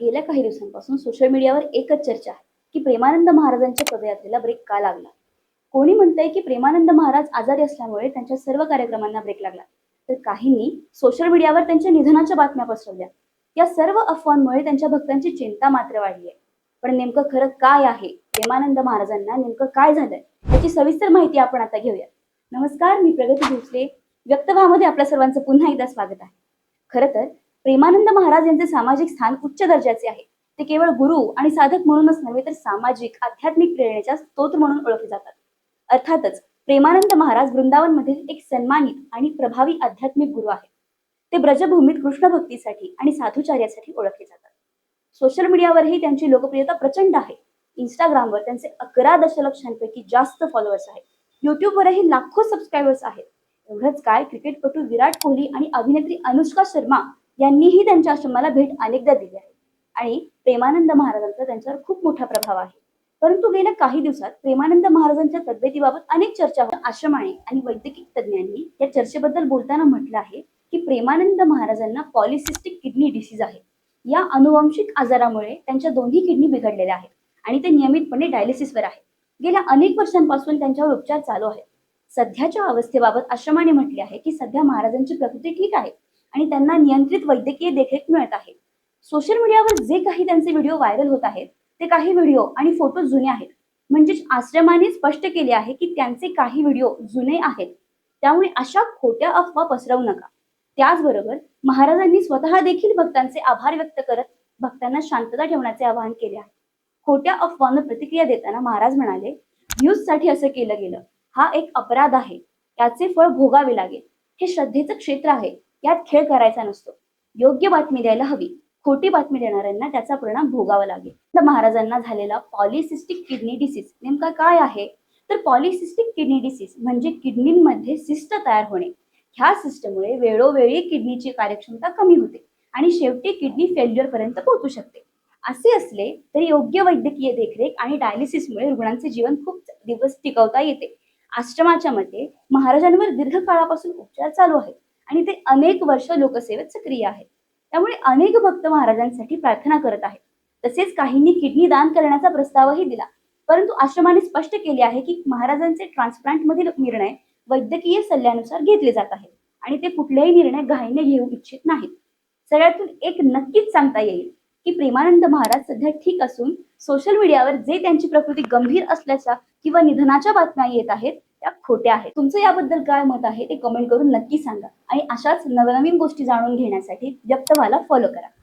गेल्या काही दिवसांपासून सोशल मीडियावर एकच चर्चा आहे की प्रेमानंद महाराजांच्या पदयात्रेला ब्रेक का लागला? कोणी म्हणतंय की प्रेमानंद महाराज आजारी असल्यामुळे त्यांच्या सर्व कार्यक्रमांना ब्रेक लागला. तर काहींनी सोशल मीडियावर त्यांच्या निधनाच्या बातम्या पसरवल्या. या सर्व अफवांमुळे त्यांच्या भक्तांची चिंता मात्र वाढली आहे. पण नेमकं खरं काय आहे? प्रेमानंद महाराजांना नेमकं काय झालंय? याची सविस्तर माहिती आपण आता घेऊया. नमस्कार मी प्रगती भोसले. व्यक्तभामध्ये आपल्या सर्वांचं पुन्हा एकदा स्वागत आहे. खरं तर प्रेमानंद महाराज यांचे सामाजिक स्थान उच्च दर्जाचे आहे. ते केवळ गुरु आणि साधक म्हणूनच नव्हे तर सामाजिक आध्यात्मिक प्रेरणेचा स्तोत्र म्हणून ओळखले जातात. अर्थातच प्रेमानंद महाराज वृंदावन मधील एक सन्मानित आणि प्रभावी आध्यात्मिक गुरु आहेत. ते ब्रजभूमीत कृष्ण भक्तीसाठी आणि साधुचार्यासाठी ओळखले जातात. सोशल मीडियावरही त्यांची लोकप्रियता प्रचंड आहे. इंस्टाग्रामवर त्यांचे अकरा दशलक्षांपैकी जास्त फॉलोअर्स आहेत. युट्यूबवरही लाखो सबस्क्रायबर्स आहेत. एवढंच काय क्रिकेटपटू विराट कोहली आणि अभिनेत्री अनुष्का शर्मा यांनीही त्यांच्या आश्रमाला भेट अनेकदा दिली आहे. आणि प्रेमानंद महाराजांचा त्यांच्यावर खूप मोठा प्रभाव आहे. परंतु गेल्या काही दिवसात प्रेमानंद महाराजांच्या तब्येतीबाबत अनेक चर्चा आश्रमाने आणि वैद्यकीय तज्ज्ञांनी या चर्चेबद्दल बोलताना म्हटलं आहे की प्रेमानंद महाराजांना पॉलिसिस्टिक किडनी डिसीज आहे. या अनुवंशिक आजारामुळे त्यांच्या दोन्ही किडनी बिघडलेल्या आहेत आणि ते नियमितपणे डायलिसिसवर आहेत. गेल्या अनेक वर्षांपासून त्यांच्यावर उपचार चालू आहेत. सध्याच्या अवस्थेबाबत आश्रमाने म्हटले आहे की सध्या महाराजांची प्रकृती ठीक आहे. आणि त्यांना नियंत्रित वैद्यकीय देखरेख मिळत आहे. सोशल मीडियावर जे काही त्यांचे व्हिडिओ व्हायरल होत आहेत ते काही व्हिडिओ आणि फोटो जुने आहेत. म्हणजेच आश्रमाने स्पष्ट केले आहे की त्यांचे काही व्हिडिओ जुने आहेत. त्यामुळे अशा खोट्या अफवा पसरवू नका. त्याचबरोबर महाराजांनी स्वतः देखील भक्तांचे आभार व्यक्त करत भक्तांना शांतता ठेवण्याचे आवाहन केले आहे. खोट्या अफवांना प्रतिक्रिया देताना महाराज म्हणाले न्यूजसाठी असं केलं गेलं. हा एक अपराध आहे. त्याचे फळ भोगावे लागेल. हे श्रद्धेचं क्षेत्र आहे. यात खेळ करायचा नसतो. योग्य बातमी द्यायला हवी. खोटी बातमी देणाऱ्यांना त्याचा परिणाम भोगावा लागेल. तर महाराजांना झालेला पॉलिसिस्टिक किडनी डिसीज नेमका काय आहे? तर पॉलिसिस्टिक किडनी डिसीज म्हणजे किडनीमध्ये सिस्ट तयार होणे. ह्या सिस्टमुळे वेळोवेळी किडनीची कार्यक्षमता कमी होते आणि शेवटी किडनी फेल्युअर पर्यंत पोहोचू शकते. असे असले तरी योग्य वैद्यकीय देखरेख आणि डायलिसिसमुळे रुग्णांचे जीवन खूप दिवस टिकवता येते. आश्रमाच्या मते महाराजांवर दीर्घकाळापासून उपचार चालू आहेत. आणि ते अनेक वर्ष लोकसेवेत सक्रिय आहेत. त्यामुळे अनेक भक्त महाराजांसाठी प्रार्थना करत आहेत. तसेच काहींनी किडनी दान करण्याचा प्रस्तावही दिला. परंतु आश्रमाने स्पष्ट केले आहे की महाराजांचे ट्रान्सप्लांट मधील निर्णय वैद्यकीय सल्ल्यानुसार घेतले जात आहेत आणि ते कुठलेही निर्णय घाईने घेऊ इच्छित नाहीत. सगळ्यातून एक नक्कीच सांगता येईल की प्रेमानंद महाराज सध्या ठीक असून सोशल मीडियावर जे त्यांची प्रकृती गंभीर असल्याच्या किंवा निधनाच्या बातम्या येत आहेत त्या खोट्या आहेत. तुमचं याबद्दल काय मत आहे ते कमेंट करून नक्की सांगा. आणि अशाच नवनवीन गोष्टी जाणून घेण्यासाठी व्यक्तवाला फॉलो करा.